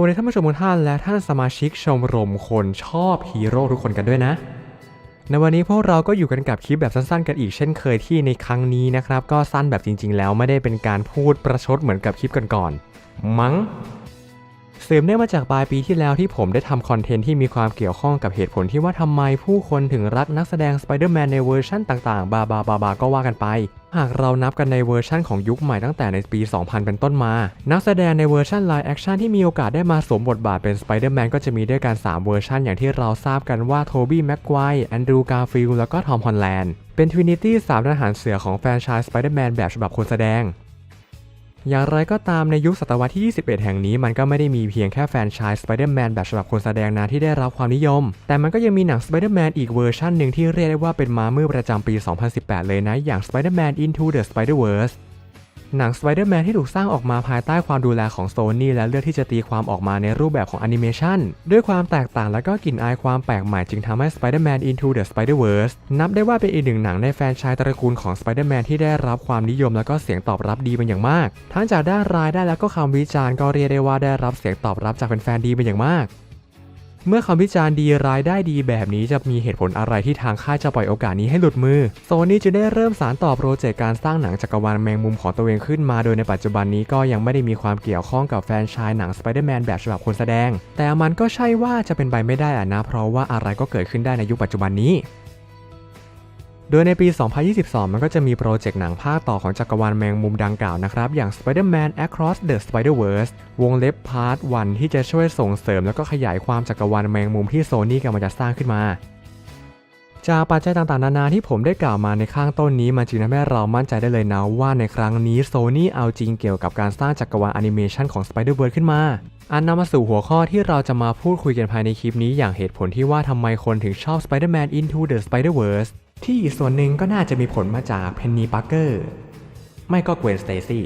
วัสดีท่านผู้ชมทุกท่านและท่านสมาชิกชมรมคนชอบฮีโร่ทุกคนกันด้วยนะ ในวันนี้พวกเราก็อยู่กันกับคลิปแบบสั้นๆ กันอีกเช่นเคยที่ในครั้งนี้นะครับ ก็สั้นแบบจริงๆ แล้วไม่ได้เป็นการพูดประชดเหมือนกับคลิปก่อนๆมั้ง สืบเนื่องมาจากปลายปีที่แล้วที่ผมได้ทำคอนเทนต์ที่มีความเกี่ยวข้องกับเหตุผลที่ว่าทำไมผู้คนถึงรักนักแสดงสไปเดอร์แมนในเวอร์ชั่นต่างๆ บาบาบาบาก็ว่ากันไป หากเรานับกันในเวอร์ชั่นของยุคใหม่ตั้งแต่ในปี 2000 เป็นต้นมา นักแสดงในเวอร์ชันไลฟ์แอคชั่นที่มีโอกาสได้มาสวมบทบาทเป็นสไปเดอร์แมนก็จะมีด้วยกัน 3 เวอร์ชันอย่างที่เราทราบกันว่าโทบี้แม็กไกว์แอนดรูการ์ฟิลแล้วก็ทอมฮอลแลนด์เป็นทวินิตี้สามทหารเสือของแฟรนไชส์สไปเดอร์แมนแบบฉบับคนแสดง อย่างไรก็ตามในยุคศตวรรษที่ 21 แห่งนี้มันก็ไม่ได้มีเพียงแค่แฟนชายสไปเดอร์แมนแบบฉบับคนแสดงนะที่ได้รับความนิยม แต่มันก็ยังมีหนังสไปเดอร์แมนอีกเวอร์ชันหนึ่งที่เรียกได้ว่าเป็นม้ามือประจำปี 2018 เลยนะ อย่าง Spider-Man Into the Spider-Verse หนัง Spider-Man ที่ถูกสร้างออกมาภายใต้ความดูแลของ Sony และเลือกที่จะตีความออกมาในรูปแบบของแอนิเมชันด้วยความแตกต่างและก็กลิ่นอายความแปลกใหม่จึงทำให้ Spider-Man Into the Spider-Verse นับได้ว่าเป็นอีกหนึ่งหนังในแฟนชส์ตระกูลของ Spider-Man ที่ได้รับความนิยมและก็เสียงตอบรับดีเป็นอย่างมาก ทั้งจากด้านรายได้และก็คำวิจารณ์ก็เรียกได้ว่าได้รับเสียงตอบรับจากแฟนๆดีเป็นอย่างมาก เมื่อคำวิจารณ์ดีรายได้ดีแบบนี้จะมีเหตุผลอะไรที่ทางค่ายจะปล่อยโอกาสนี้ให้หลุดมือโซนี่จึงได้เริ่มสารต่อโปรเจกต์การสร้างหนังจักรวาลแมงมุมของตัวเองขึ้นมา โดยในปัจจุบันนี้ก็ยังไม่ได้มีความเกี่ยวข้องกับแฟนชายหนังสไปเดอร์แมนแบบฉบับคนแสดง แต่มันก็ใช่ว่าจะเป็นไปไม่ได้อะนะ เพราะว่าอะไรก็เกิดขึ้นได้ในยุคปัจจุบันนี้ โดยในปี 2022 มันก็จะมีโปรเจกต์หนังภาคต่อของจักรวาลแมงมุมดังกล่าวนะครับ อย่าง Spider-Man Across the Spider-Verse วงเล็บ Part 1 ที่จะช่วยส่งเสริมแล้วก็ขยายความจักรวาลแมงมุมที่โซนี่กำลังจะสร้างขึ้นมา จากปัจจัยต่างๆ นานาที่ผมได้กล่าวมาในข้างต้นนี้มันจึงทำให้เรามั่นใจได้เลยนะว่าในครั้งนี้โซนี่เอาจริงเกี่ยวกับการสร้างจักรวาลแอนิเมชันของ Spider-Verse ขึ้นมาอันนำมาสู่หัวข้อที่เราจะมาพูดคุยกันภายในคลิปนี้อย่างเหตุผลที่ว่าทำไมคนถึงชอบ Spider-Man Into the Spider-Verse ที่ส่วนหนึ่งก็น่าจะมีผลมาจากเพนนีปาร์เกอร์ไม่ก็เกวนสเตซี่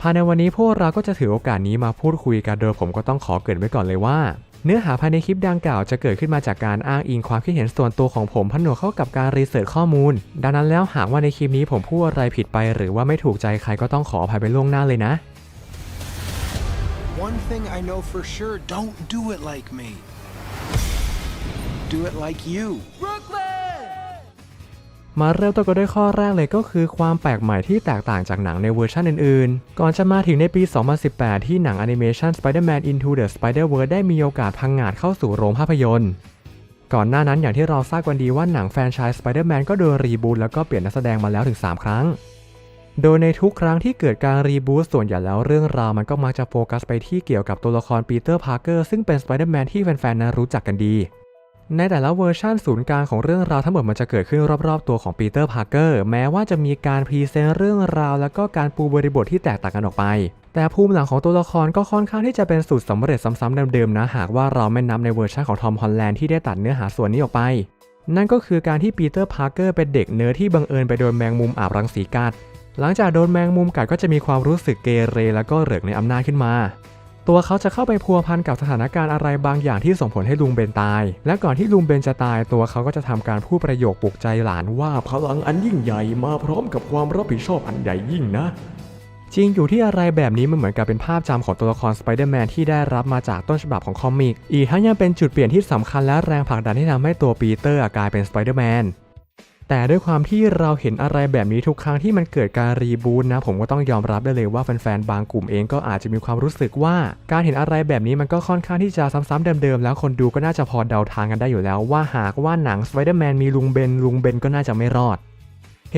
ภายในวันนี้พวกเราก็จะถือโอกาสนี้มาพูดคุยกันโดยผมก็ต้องขอเกรินไว้ก่อนเลยว่า เนื้อหาภายในคลิปดังกล่าวจะเกิดขึ้นมาจากการอ้างอิงความคิดเห็นส่วนตัวของผมผนวกเข้ากับการรีเสิร์ชข้อมูล ดังนั้นแล้วหากว่าในคลิปนี้ผมพูดอะไรผิดไป หรือว่าไม่ถูกใจใครก็ต้องขออภัยไปล่วงหน้าเลยนะ One thing I know for sure don't do it like me. Do it like you. มาเริ่มต้นกันด้วยข้อแรกเลยก็คือความแปลกใหม่ที่แตกต่างจากหนังในเวอร์ชันอื่นๆ ก่อนจะมาถึงในปี 2018 ที่หนังแอนิเมชัน Spider-Man Into the Spider-Verse ได้มีโอกาสพังงาดเข้าสู่โรงภาพยนตร์ ก่อนหน้านั้นอย่างที่เราทราบกันดีว่าหนังแฟรนไชส์ Spider-Man ก็โดนรีบูตแล้วก็เปลี่ยนนักแสดงมาแล้วถึง 3 ครั้ง โดยในทุกครั้งที่เกิดการรีบูตส่วนใหญ่แล้วเรื่องราวมันก็มักจะโฟกัสไปที่เกี่ยวกับตัวละครปีเตอร์พาร์เกอร์ซึ่งเป็น Spider-Man ที่แฟนๆนั้นรู้จักกันดี ในแต่ละเวอร์ชันศูนย์กลางของเรื่องราวทั้งหมดมันจะเกิดขึ้นรอบๆตัวของปีเตอร์พาร์เกอร์แม้ว่าจะมีการพรีเซนต์เรื่องราว แล้วก็การปูบริบทที่แตกต่างกันออกไป แต่ภูมิหลังของตัวละครก็ค่อนข้างที่จะเป็นสูตรสำเร็จซ้ำๆเดิมๆนะหากว่าเราไม่นับในเวอร์ชันของทอมฮอลแลนด์ที่ได้ตัดเนื้อหาส่วนนี้ออกไป นั่นก็คือการที่ปีเตอร์พาร์เกอร์เป็นเด็กเนิร์ดที่บังเอิญไปโดนแมงมุมอาบรังสีกัดหลังจากโดนแมงมุมกัดก็จะมีความรู้สึกเกเร แล้วก็เหลือกในอำนาจขึ้นมา ตัวเขาจะเข้าไปพัวพันกับสถานการณ์อะไรบางอย่างที่ส่งผลให้ลุงเบนตาย และก่อนที่ลุงเบนจะตายตัวเขาก็จะทำการพูดประโยคปลุกใจหลานว่าพลังอันยิ่งใหญ่มาพร้อมกับความรับผิดชอบอันใหญ่ยิ่งนะจริงอยู่ที่อะไรแบบนี้มันเหมือนกับเป็นภาพจำของตัวละครสไปเดอร์แมนที่ได้รับมาจากต้นฉบับของคอมิก อีกทั้งยังเป็นจุดเปลี่ยนที่สำคัญและแรงผลักดันที่ทำให้ตัวปีเตอร์กลายเป็นสไปเดอร์แมน แต่ด้วยความที่เราเห็นอะไรแบบนี้ทุกครั้งที่มันเกิดการรีบูตนะ ผมก็ต้องยอมรับได้เลยว่าแฟนๆบางกลุ่มเองก็อาจจะมีความรู้สึกว่า การเห็นอะไรแบบนี้มันก็ค่อนข้างที่จะซ้ำๆเดิมๆแล้วคนดูก็น่าจะพอเดาทางกันได้อยู่แล้ว ว่าหากว่าหนังสไปเดอร์แมนมีลุงเบนลุงเบนก็น่าจะไม่รอด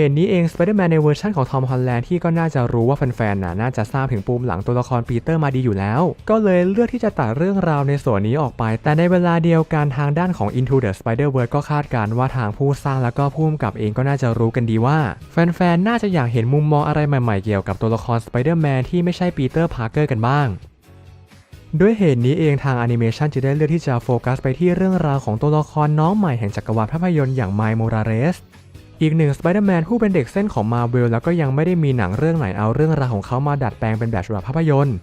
เหตุนี้เอง Spider-Man ในเวอร์ชันของทอมฮอลแลนด์ที่ก็น่าจะรู้ว่าแฟนๆน่ะน่าจะทราบถึงปูมหลังตัวละครปีเตอร์มาดีอยู่แล้ว ก็เลยเลือกที่จะตัดเรื่องราวในส่วนนี้ออกไป แต่ในเวลาเดียวกันทางด้านของ Into the Spider-Verse ก็คาดการณ์ว่าทางผู้สร้างแล้วก็ผู้กำกับเองก็น่าจะรู้กันดีว่า แฟนๆน่าจะอยากเห็นมุมมองอะไรใหม่ๆเกี่ยวกับตัวละคร Spider-Man ที่ไม่ใช่ปีเตอร์พาร์เกอร์กันบ้างด้วยเหตุนี้เองทางแอนิเมชันจะได้เลือกที่จะโฟกัสไปที่เรื่องราวของตัวละครน้องใหม่แห่งจักรวาลภาพยนตร์อย่างไมล์โมราเรส อีกหนึ่งสไปเดอร์แมนผู้เป็นเด็กเส้นของมาเวลแล้วก็ยังไม่ได้มีหนังเรื่องไหนเอาเรื่องราวของเขามาดัดแปลงเป็นแบบฉบับภาพยนตร์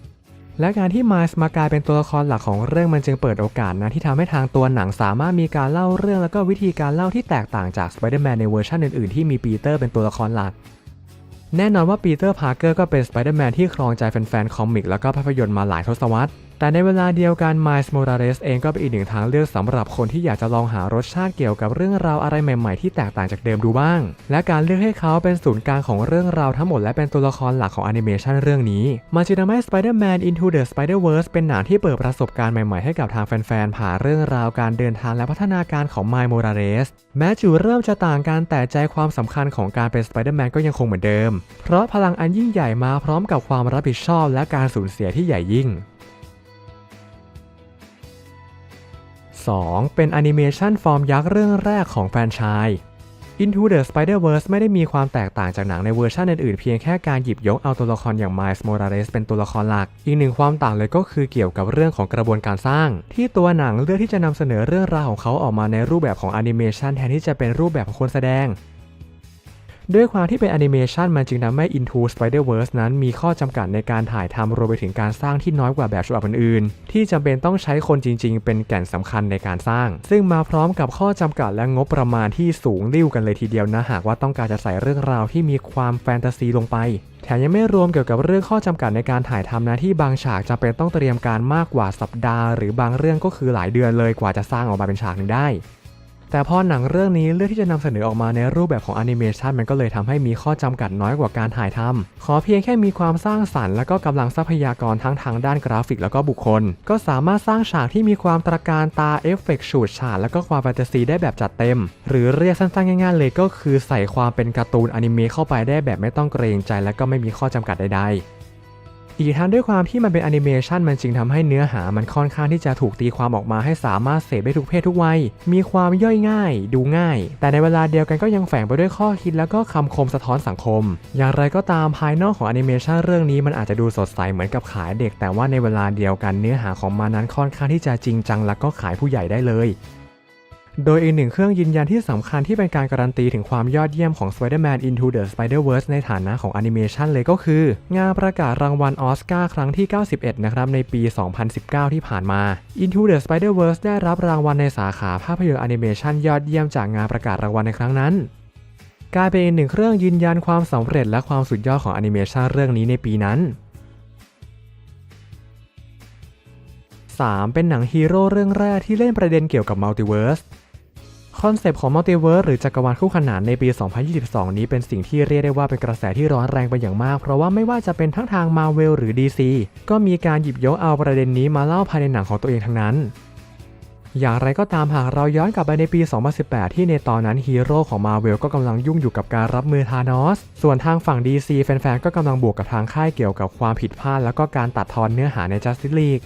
และการที่มล์มากลายเป็นตัวละครหลักของเรื่องมันจึงเปิดโอกาสนะที่ทำให้ทางตัวหนังสามารถมีการเล่าเรื่องแล้วก็วิธีการเล่าที่แตกต่างจากสไปเดอร์แมนในเวอร์ชันอื่นๆที่มีปีเตอร์เป็นตัวละครหลักแน่นอนว่าปีเตอร์พาร์เกอร์ก็เป็นสไปเดอร์แมนที่ครองใจแฟนๆคอมิกแล้วก็ภาพยนตร์มาหลายทศวรรษ แต่ในเวลาเดียวกัน Miles Morales เองก็เป็นอีกหนึ่งทางเลือกสำหรับคนที่อยากจะลองหารสชาติเกี่ยวกับเรื่องราวอะไรใหม่ๆ ที่แตกต่างจากเดิมดูบ้าง และการเลือกให้เขาเป็นศูนย์กลางของเรื่องราวทั้งหมดและเป็นตัวละครหลักของแอนิเมชันเรื่องนี้มันจึงทำให้ Spider-Man Into the Spider-Verse เป็นหนังที่เปิดประสบการณ์ใหม่ๆให้กับทางแฟนๆผ่านเรื่องราวการเดินทางและพัฒนาการของ Miles Morales แม้จุดเริ่มจะต่างกันแต่ใจความสำคัญของการเป็น Spider-Man ก็ยังคงเหมือนเดิม เพราะพลังอันยิ่งใหญ่มาพร้อมกับความรับผิดชอบและการสูญเสียที่ใหญ่ยิ่ง 2. เป็นแอนิเมชันฟอร์มยักษ์เรื่องแรกของแฟรนไชส์ Into the Spider-Verse ไม่ได้มีความแตกต่างจากหนังในเวอร์ชันอื่นๆ เพียงแค่การหยิบยกเอาตัวละครอย่าง Miles Morales เป็นตัวละครหลัก อีกหนึ่งความต่างเลยก็คือเกี่ยวกับเรื่องของกระบวนการสร้าง ที่ตัวหนังเลือกที่จะนำเสนอเรื่องราวของเขาออกมาในรูปแบบของแอนิเมชันแทนที่จะเป็นรูปแบบของคนแสดง ด้วยความที่เป็นแอนิเมชันมันจึงทำให้ Into Spider-Verse นั้นมีข้อจำกัดในการถ่ายทำรวมไปถึงการสร้างที่น้อยกว่าแบบฉบับอื่นๆ ที่จำเป็นต้องใช้คนจริง ๆ เป็นแก่นสำคัญในการสร้าง ซึ่งมาพร้อมกับข้อจำกัดและงบประมาณที่สูงริ่วกันเลยทีเดียวนะหากว่าต้องการจะใส่เรื่องราวที่มีความแฟนตาซีลงไปแถมยังไม่รวมเกี่ยวกับเรื่องข้อจำกัดในการถ่ายทำนะที่บางฉากจำเป็นต้องเตรียมการมากกว่าสัปดาห์ หรือบางเรื่องก็คือหลายเดือนเลยกว่าจะสร้างออกมาเป็นฉากหนึ่งได้ แต่พอหนังเรื่องนี้เลือกที่จะนำเสนอออกมาในรูปแบบของแอนิเมชันมันก็เลยทำให้มีข้อจำกัดน้อยกว่าการถ่ายทำขอเพียงแค่มีความสร้างสรรค์และก็กำลังทรัพยากรทั้งทางด้านกราฟิกแล้วก็บุคคล ก็สามารถสร้างฉากที่มีความตระการตาเอฟเฟกต์ฉูดฉาดแล้วก็ความแฟนตาซีได้แบบจัดเต็ม หรือเรียกสั้นๆง่ายๆเลยก็คือใส่ความเป็นการ์ตูนอนิเมะเข้าไปได้แบบไม่ต้องเกรงใจ และก็ไม่มีข้อจำกัดใดๆ อีกทั้งด้วยความที่มันเป็นแอนิเมชันมันจึงทำให้เนื้อหามันค่อนข้างที่จะถูกตีความออกมาให้สามารถเสพได้ทุกเพศทุกวัย มีความย่อยง่าย ดูง่าย แต่ในเวลาเดียวกันก็ยังแฝงไปด้วยข้อคิดแล้วก็คำคมสะท้อนสังคม อย่างไรก็ตามภายนอกของแอนิเมชันเรื่องนี้มันอาจจะดูสดใสเหมือนกับขายเด็ก แต่ว่าในเวลาเดียวกันเนื้อหาของมันนั้นค่อนข้างที่จะจริงจังและก็ขายผู้ใหญ่ได้เลย โดยอีกหนึ่งเครื่องยืนยันที่สำคัญที่เป็นการการันตีถึงความยอดเยี่ยมของ Spider-Man Into the Spider-Verse ในฐานะของแอนิเมชันเลยก็คือ งานประกาศรางวัลออสการ์ครั้งที่ 91 นะครับในปี 2019 ที่ผ่านมา Into the Spider-Verse ได้รับรางวัลในสาขาภาพยนตร์แอนิเมชันยอดเยี่ยมจากงานประกาศรางวัลในครั้งนั้นกลายเป็นอีกหนึ่งเครื่องยืนยันความสำเร็จและความสุดยอดของแอนิเมชันเรื่องนี้ในปีนั้น 3. เป็นหนังฮีโร่เรื่องแรกที่เล่นประเด็นเกี่ยวกับมัลติเวิร์ส คอนเซปต์ของมัลติเวิร์สหรือจักรวาลคู่ขนานในปี 2022 นี้เป็นสิ่งที่เรียกได้ว่าเป็นกระแสที่ร้อนแรงไปอย่างมาก เพราะว่าไม่ว่าจะเป็นทั้งทาง Marvel หรือ DC ก็มีการหยิบยกเอาประเด็นนี้มาเล่าภายในหนังของตัวเองทั้งนั้น อย่างไรก็ตามหากเราย้อนกลับไปในปี 2018 ที่ในตอนนั้นฮีโร่ของ Marvel ก็กำลังยุ่งอยู่กับการรับมือธานอส ส่วนทางฝั่ง DC แฟนๆ ก็กำลังบวกกับทางค่ายเกี่ยวกับความผิดพลาดแล้วก็การตัดทอนเนื้อหาใน Justice League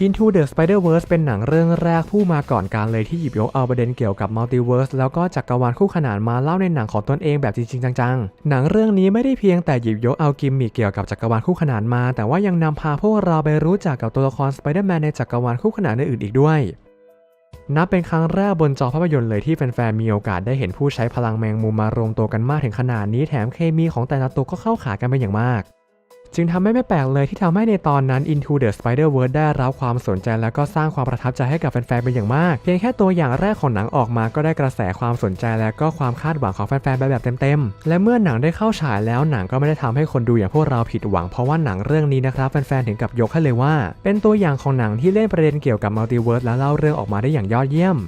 Into the Spider-Verse เป็นหนังเรื่องแรกผู้มาก่อนการเลยที่หยิบยกเอาประเด็นเกี่ยวกับมัลติเวิร์สแล้วก็จักรวาลคู่ขนานมาเล่าในหนังของตนเองแบบจริงๆ จังๆ หนังเรื่องนี้ไม่ได้เพียงแต่หยิบยกเอากิมมิคเกี่ยวกับจักรวาลคู่ขนานมา แต่ว่ายังนำพาพวกเราไปรู้จักกับตัวละครสไปเดอร์แมนในจักรวาลคู่ขนานอื่นๆอีกด้วยนับเป็นครั้งแรกบนจอภาพยนตร์เลยที่แฟนๆมีโอกาสได้เห็นผู้ใช้พลังแมงมุมมารวมตัวกันมากถึงขนาดนี้แถมเคมีของแต่ละตัวก็เข้าขากันเป็นอย่างมาก จึงทำให้ไม่แปลกเลยที่ทำให้ในตอนนั้น Into the Spider-Verse ได้รับความสนใจและก็สร้างความประทับใจให้กับแฟนๆเป็นอย่างมาก เพียงแค่ตัวอย่างแรกของหนังออกมาก็ได้กระแสความสนใจและก็ความคาดหวังของแฟนๆไปแบบเต็มๆ และเมื่อหนังได้เข้าฉายแล้วหนังก็ไม่ได้ทำให้คนดูอย่างพวกเราผิดหวังเพราะว่าหนังเรื่องนี้นะครับแฟนๆถึงกับยกให้เลยว่า เป็นตัวอย่างของหนังที่เล่นประเด็นเกี่ยวกับมัลติเวิร์สและเล่าเรื่องออกมาได้อย่างยอดเยี่ยม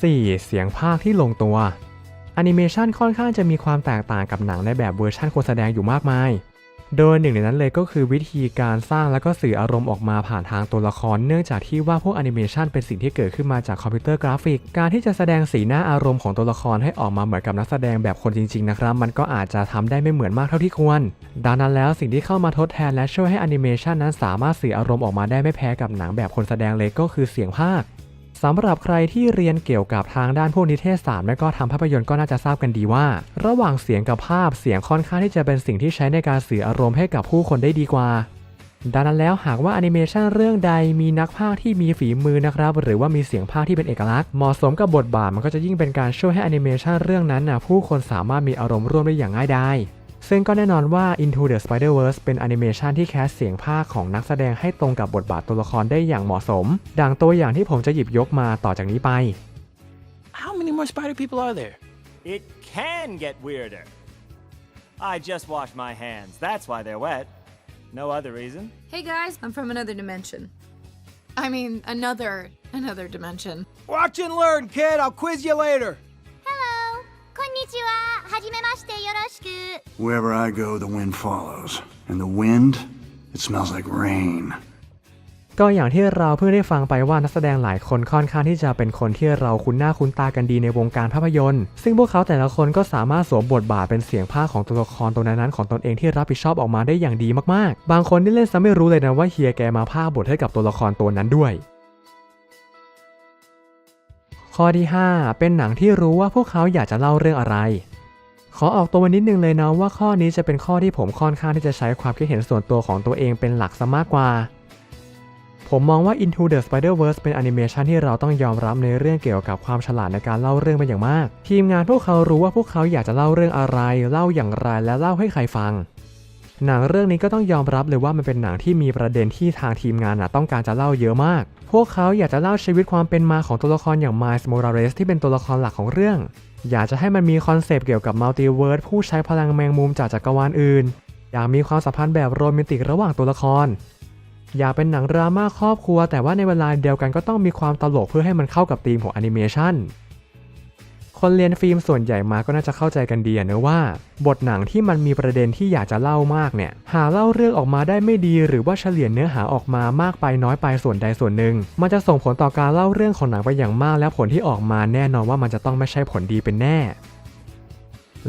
4. เสียงภาคที่ลงตัว แอนิเมชันค่อนข้างจะมีความแตกต่างกับหนังในแบบเวอร์ชันคนแสดงอยู่มากมาย โดยหนึ่งในนั้นเลยก็คือวิธีการสร้างและก็สื่ออารมณ์ออกมาผ่านทางตัวละคร เนื่องจากที่ว่าพวกแอนิเมชันเป็นสิ่งที่เกิดขึ้นมาจากคอมพิวเตอร์กราฟิก การที่จะแสดงสีหน้าอารมณ์ของตัวละครให้ออกมาเหมือนกับนักแสดงแบบคนจริงๆนะครับ มันก็อาจจะทำได้ไม่เหมือนมากเท่าที่ควร ดังนั้นแล้วสิ่งที่เข้ามาทดแทนและช่วยให้แอนิเมชันนั้นสามารถสื่ออารมณ์ออกมาได้ไม่แพ้กับหนังแบบคนแสดงเลยก็คือเสียงภาค สำหรับใครที่เรียนเกี่ยวกับทางด้านพวกนิเทศศาสตร์และก็ทำภาพยนตร์ก็น่าจะทราบกันดีว่า ระหว่างเสียงกับภาพเสียงค่อนข้างที่จะเป็นสิ่งที่ใช้ในการสื่ออารมณ์ให้กับผู้คนได้ดีกว่า ดังนั้นแล้วหากว่าแอนิเมชันเรื่องใดมีนักพากย์ที่มีฝีมือนะครับ หรือว่ามีเสียงพากย์ที่เป็นเอกลักษณ์เหมาะสมกับบทบาทมันก็จะยิ่งเป็นการช่วยให้แอนิเมชันเรื่องนั้นนะผู้คนสามารถมีอารมณ์ร่วมได้อย่างง่ายดาย ซึ่งก็แน่นอนว่า Into the Spider-Verse เป็นแอนิเมชันที่แคสเสียงภาคของนักแสดงให้ตรงกับบทบาทตัวละครได้อย่างเหมาะสม ดังตัวอย่างที่ผมจะหยิบยกมาต่อจากนี้ไป How many more spider people are there? It can get weirder. I just washed my hands. That's why they're wet. No other reason. Hey guys, I'm from another dimension. I mean, another, another dimension. Watch and learn, kid. I'll quiz you later. Wherever I go, the wind follows. And the wind, it smells like rain. ก็อย่างที่เราเพิ่งได้ฟังไปว่านักแสดงหลายคนค่อนข้างที่จะเป็นคนที่เราคุ้นหน้าคุ้นตากันดีในวงการภาพยนตร์ ซึ่งพวกเขาแต่ละคนก็สามารถสวมบทบาทเป็นเสียงภาคของตัวละครตัวนั้นๆของตนเองที่รับผิดชอบออกมาได้อย่างดีมากๆ บางคนที่เล่นซะไม่รู้เลยนะว่าเฮียแกมาภาคบทให้กับตัวละครตัวนั้นด้วย ข้อที่ 5 เป็นหนังที่รู้ว่าพวกเขาอยากจะเล่าเรื่องอะไร ขอออกตัวนนิดนึงเลยนะว่าข้อนี้จะเป็นข้อที่ผมค่อนข้างที่จะใช้ความคิดเห็นส่วนตัวของตัวเองเป็นหลักซะมากกว่า ผมมองว่า Into the Spider-Verse เป็นแอนิเมชันที่เราต้องยอมรับในเรื่องเกี่ยวกับความฉลาดในการเล่าเรื่องเป็นอย่างมาก ทีมงานพวกเขารู้ว่าพวกเขาอยากจะเล่าเรื่องอะไร เล่าอย่างไรและเล่าให้ใครฟัง หนังเรื่องนี้ก็ต้องยอมรับเลยว่ามันเป็นหนังที่มีประเด็นที่ทางทีมงานนะต้องการจะเล่าเยอะมาก พวกเขาอยากจะเล่าชีวิตความเป็นมาของตัวละครอย่าง Miles Morales ที่เป็นตัวละครหลักของเรื่อง อยากจะให้มันมีคอนเซปต์เกี่ยวกับมัลติเวิร์สผู้ใช้พลังแมงมุมจากจักรวาลอื่น อยากมีความสัมพันธ์แบบโรแมนติกระหว่างตัวละคร อยากเป็นหนังดราม่าครอบครัว แต่ว่าในเวลาเดียวกันก็ต้องมีความตลกเพื่อให้มันเข้ากับธีมของแอนิเมชัน คนเรียนฟิล์มส่วนใหญ่มาก็น่าจะเข้าใจกันดีเนะว่า บทหนังที่มันมีประเด็นที่อยากจะเล่ามากเนี่ย หาเล่าเรื่องออกมาได้ไม่ดี หรือว่าเฉลี่ยเนื้อหาออกมามากไปน้อยไปส่วนใดส่วนหนึ่ง มันจะส่งผลต่อการเล่าเรื่องของหนังไปอย่างมาก และผลที่ออกมาแน่นอนว่ามันจะต้องไม่ใช่ผลดีเป็นแน่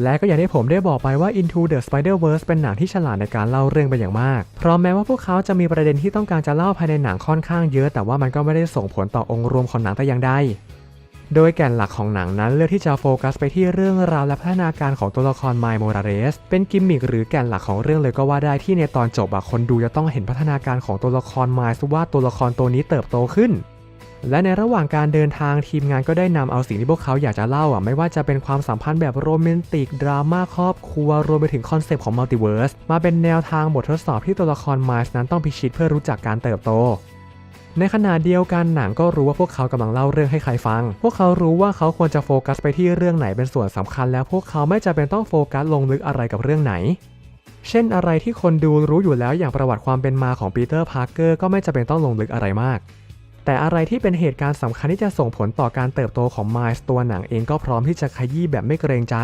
และก็อย่างที่ผมได้บอกไปว่า Into the Spider-Verse เป็นหนังที่ฉลาดในการเล่าเรื่องเป็นอย่างมาก เพราะแม้ว่าพวกเขาจะมีประเด็นที่ต้องการจะเล่าภายในหนังค่อนข้างเยอะ แต่ว่ามันก็ไม่ได้ส่งผลต่อองค์รวมของหนังแต่อย่างใด โดยแก่นหลักของหนังนั้นเลือกที่จะโฟกัสไปที่เรื่องราวและพัฒนาการของตัวละครไมล์โมราเรส เป็นกิมมิคหรือแก่นหลักของเรื่องเลยก็ว่าได้ที่ในตอนจบอะคนดูจะต้องเห็นพัฒนาการของตัวละครไมล์ว่าตัวละครตัวนี้เติบโตขึ้นและในระหว่างการเดินทางทีมงานก็ได้นำเอาสิ่งที่พวกเขาอยากจะเล่าอะไม่ว่าจะเป็นความสัมพันธ์แบบโรแมนติก ดราม่าครอบครัว รวมไปถึงคอนเซปต์ของมัลติเวิร์สมาเป็นแนวทางบททดสอบที่ตัวละครไมล์นั้นต้องพิชิตเพื่อรู้จักการเติบโต ในขณะเดียวกันหนังก็รู้ว่าพวกเขากำลังเล่าเรื่องให้ใครฟัง พวกเขารู้ว่าเขาควรจะโฟกัสไปที่เรื่องไหนเป็นส่วนสำคัญ แล้วพวกเขาไม่จำเป็นต้องโฟกัสลงลึกอะไรกับเรื่องไหน เช่นอะไรที่คนดูรู้อยู่แล้วอย่างประวัติความเป็นมาของปีเตอร์พาร์เกอร์ก็ไม่จำเป็นต้องลงลึกอะไรมาก แต่อะไรที่เป็นเหตุการณ์สำคัญที่จะส่งผลต่อการเติบโตของไมล์ตัวหนังเองก็พร้อมที่จะขยี้แบบไม่เกรงใจ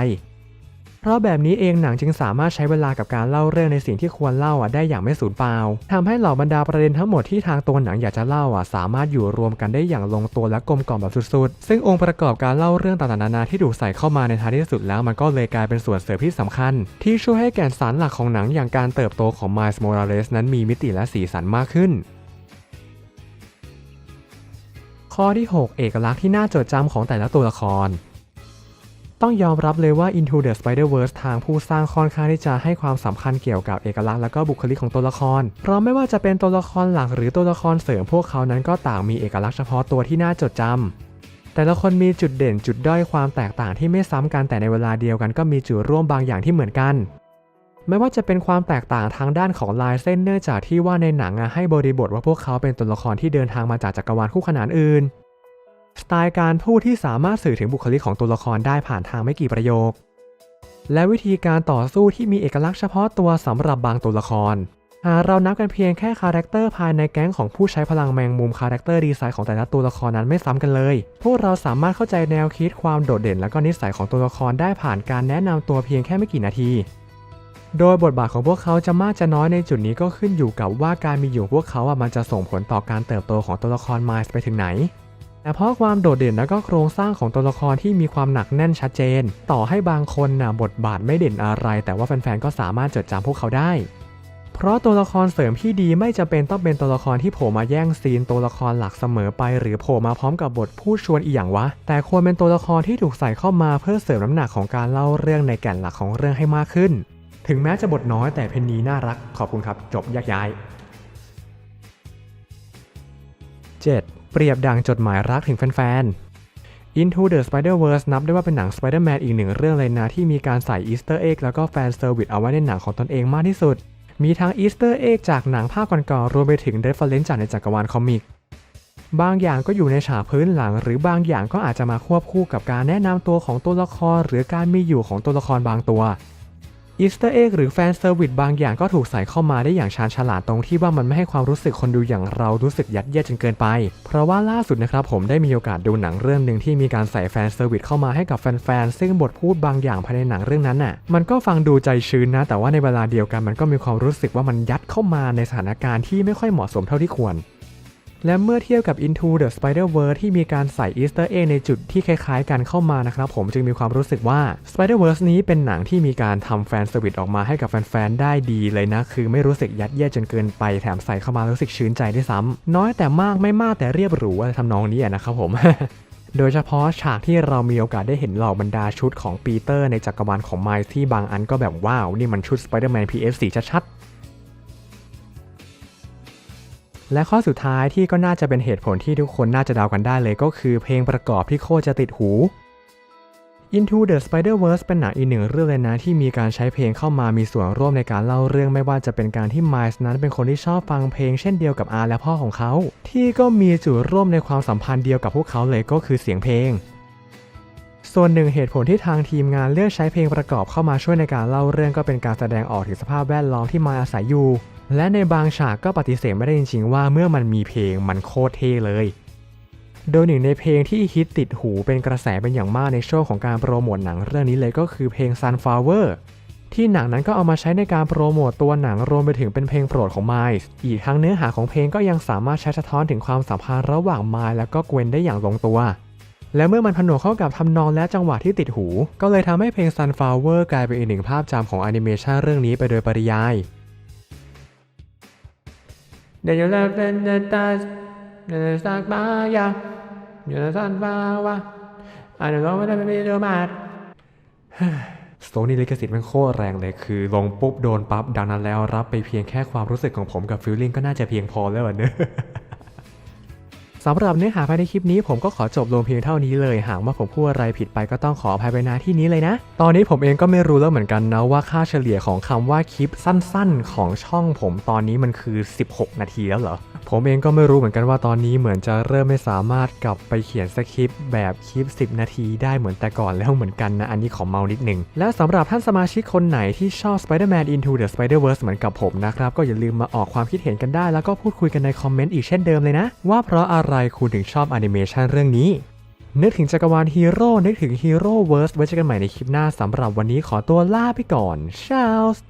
เพราะแบบนี้เองหนังจึงสามารถใช้เวลากับการเล่าเรื่องในสิ่งที่ควรเล่าอะได้อย่างไม่สูญเปล่าทำให้เหล่าบรรดาประเด็นทั้งหมดที่ทางตัวหนังอยากจะเล่าอะสามารถอยู่รวมกันได้อย่างลงตัวและกลมกล่อมแบบสุดๆ ซึ่งองค์ประกอบการเล่าเรื่องต่างๆนานาที่ถูกใส่เข้ามาในท้ายที่สุดแล้วมันก็เลยกลายเป็นส่วนเสริมที่สำคัญ ที่ช่วยให้แก่นสารหลักของหนังอย่างการเติบโตของ Miles Morales นั้นมีมิติและสีสันมากขึ้นข้อที่ 6 เอกลักษณ์ที่น่าจดจำของแต่ละตัวละคร ต้องยอมรับเลยว่า Into the Spider-Verse ทางผู้สร้างค่อนข้างที่จะให้ความสำคัญเกี่ยวกับเอกลักษณ์และก็บุคลิกของตัวละคร เพราะไม่ว่าจะเป็นตัวละครหลักหรือตัวละครเสริมพวกเขานั้นก็ต่างมีเอกลักษณ์เฉพาะตัวที่น่าจดจำแต่ละคนมีจุดเด่นจุดด้อยความแตกต่างที่ไม่ซ้ำกันแต่ในเวลาเดียวกันก็มีจุดร่วมบางอย่างที่เหมือนกันไม่ว่าจะเป็นความแตกต่างทางด้านของลายเส้นเนื่องจากที่ว่าในหนังอะให้บริบทว่าพวกเขาเป็นตัวละครที่เดินทางมาจากจักรวาลคู่ขนานอื่น สไตล์การพูดที่สามารถสื่อถึงบุคลิกของตัวละครได้ผ่านทางไม่กี่ประโยค และวิธีการต่อสู้ที่มีเอกลักษณ์เฉพาะตัวสำหรับบางตัวละคร หากเรานับกันเพียงแค่คาแรคเตอร์ภายในแก๊งของผู้ใช้พลังแมงมุมคาแรคเตอร์ดีไซน์ของแต่ละตัวละครนั้นไม่ซ้ำกันเลย พวกเราสามารถเข้าใจแนวคิดความโดดเด่นและก็นิสัยของตัวละครได้ผ่านการแนะนำตัวเพียงแค่ไม่กี่นาทีโดยบทบาทของพวกเขาจะมากจะน้อยในจุดนี้ก็ขึ้นอยู่กับว่าการมีอยู่พวกเขาอะมันจะส่งผลต่อการเติบโตของตัวละครไมล์ไปถึงไหน แต่เพราะความโดดเด่นและก็โครงสร้างของตัวละครที่มีความหนักแน่นชัดเจน ต่อให้บางคนน่ะบทบาทไม่เด่นอะไร แต่ว่าแฟนๆก็สามารถจดจำพวกเขาได้ เพราะตัวละครเสริมที่ดีไม่จำเป็นต้องเป็นตัวละครที่โผล่มาแย่งซีนตัวละครหลักเสมอไป หรือโผล่มาพร้อมกับบทผู้ชวนอีกอย่างวะ แต่ควรเป็นตัวละครที่ถูกใส่เข้ามาเพื่อเสริมน้ำหนักของการเล่าเรื่องในแก่นหลักของเรื่องให้มากขึ้น ถึงแม้จะบทน้อยแต่เพนนีน่ารัก ขอบคุณครับ จบแยกย้าย 7. เปรียบดังจดหมายรักถึงแฟนๆ Into the Spider-Verse นับได้ว่าเป็นหนัง Spider-Man อีกหนึ่งเรื่องเลยนะที่มีการใส่อีสเตอร์เอ็กแล้วก็แฟนเซอร์วิสเอาไว้ในหนังของตนเองมากที่สุด มีทั้งอีสเตอร์เอ็กจากหนังภาคก่อนๆรวมไปถึงเรฟเฟรนซ์จากในจักรวาลคอมิกบางอย่างก็อยู่ในฉากพื้นหลัง หรือบางอย่างก็อาจจะมาควบคู่กับการแนะนำตัวของตัวละคร หรือการมีอยู่ของตัวละครบางตัว อีสเตอร์เอ็กหรือแฟนเซอร์วิสบางอย่างก็ถูกใส่เข้ามาได้อย่างชาญฉลาดตรงที่ว่ามันไม่ให้ความรู้สึกคนดูอย่างเรารู้สึกยัดเยียดจนเกินไป เพราะว่าล่าสุดนะครับผมได้มีโอกาสดูหนังเรื่องหนึ่งที่มีการใส่แฟนเซอร์วิสเข้ามาให้กับแฟนๆซึ่งบทพูดบางอย่างภายในหนังเรื่องนั้นน่ะ มันก็ฟังดูใจชื้นนะ แต่ว่าในเวลาเดียวกันมันก็มีความรู้สึกว่ามันยัดเข้ามาในสถานการณ์ที่ไม่ค่อยเหมาะสมเท่าที่ควร และเมื่อเทียบกับ Into the Spider-Verse ที่มีการใส่ Easter egg ในจุดที่คล้ายๆ กันเข้ามานะครับผมจึงมีความรู้สึกว่า Spider-Verse นี้เป็นหนังที่มีการทำแฟนสวิตออกมาให้กับแฟนๆ ได้ดีเลยนะ คือไม่รู้สึกยัดเยียดจนเกินไปแถมใส่เข้ามารู้สึกชื้นใจด้วยซ้ำน้อยแต่มากไม่มากแต่เรียบหรูอะไรทำนองนี้นะครับผมโดยเฉพาะฉากที่เรามีโอกาสได้เห็นเหล่าบรรดาชุดของปีเตอร์ในจักรวาลของไมล์ที่บางอันก็แบบว้าว นี่มันชุด Spider-Man PS4 ชัดๆ และข้อสุดท้ายที่ก็น่าจะเป็นเหตุผลที่ทุกคนน่าจะเดากันได้เลยก็คือเพลงประกอบที่โคตรจะติดหู Into the Spider-Verse เป็นหนังอีกหนึ่งเรื่องเลยนะที่มีการใช้เพลงเข้ามามีส่วนร่วมในการเล่าเรื่องไม่ว่าจะเป็นการที่ไมล์นั้นเป็นคนที่ชอบฟังเพลงเช่นเดียวกับอาและพ่อของเขา ที่ก็มีจุดร่วมในความสัมพันธ์เดียวกับพวกเขาเลยก็คือเสียงเพลง ส่วนหนึ่งเหตุผลที่ทางทีมงานเลือกใช้เพลงประกอบเข้ามาช่วยในการเล่าเรื่องก็เป็นการแสดงออกถึงสภาพแวดล้อมที่ไมล์อาศัยอยู่ และในบางฉากก็ปฏิเสธไม่ได้จริงๆว่าเมื่อมันมีเพลงมันโคตรเท่เลย โดยหนึ่งในเพลงที่ฮิตติดหูเป็นกระแสเป็นอย่างมากในช่วงของการโปรโมทหนังเรื่องนี้เลยก็คือเพลง Sunflower ที่หนังนั้นก็เอามาใช้ในการโปรโมตตัวหนังรวมไปถึงเป็นเพลงโปรดของไมล์อีกทั้งเนื้อหาของเพลงก็ยังสามารถใช้สะท้อนถึงความสัมพันธ์ระหว่างไมล์และก็เกวนได้อย่างลงตัว และเมื่อมันผนวกเข้ากับทำนองและจังหวะที่ติดหู ก็เลยทำให้เพลง Sunflower กลายเป็นอีกหนึ่งภาพจำของแอนิเมชันเรื่องนี้ไปโดยปริยาย Then you left in the dust, then it's like my ya you're the sunflower. I don't know what I'm gonna do mad. โซนี่ลิขสิทธิ์มันโคตรแรงเลยคือ ลงปุ๊บโดนปั๊บดังนั้นแล้วรับไปเพียงแค่ความรู้สึกของผมกับฟิลลิ่งก็น่าจะเพียงพอแล้วเนอะ สำหรับเนื้อหาภายในคลิปนี้ผมก็ขอจบลงเพียงเท่านี้เลยหากว่าผมพูดอะไรผิดไปก็ต้องขออภัยไปณที่นี้เลยนะ ตอนนี้ผมเองก็ไม่รู้แล้วเหมือนกันนะว่าค่าเฉลี่ยของคำว่าคลิปสั้นๆ ของช่องผมตอนนี้มันคือ 16 นาทีแล้วเหรอ ผมเองก็ไม่รู้เหมือนกันว่าตอนนี้เหมือนจะเริ่มไม่สามารถกลับไปเขียนสคริปต์แบบคลิป 10 นาทีได้เหมือนแต่ก่อนแล้วเหมือนกันนะอันนี้ขอเมานิดหนึ่งและสำหรับท่านสมาชิกคนไหนที่ชอบ Spider-Man Into the Spider-Verse เหมือนกับผมนะครับก็อย่าลืมมาออกความคิดเห็นกันได้ แล้วก็พูดคุยกันในคอมเมนต์อีกเช่นเดิมเลยนะ ว่าเพราะอะไรคุณถึงชอบแอนิเมชันเรื่องนี้ นึกถึงจักรวาลฮีโร่นึกถึงฮีโร่เวิร์สไว้เจอกันใหม่ในคลิปหน้าสำหรับวันนี้ขอตัวลาไปก่อนชาลส์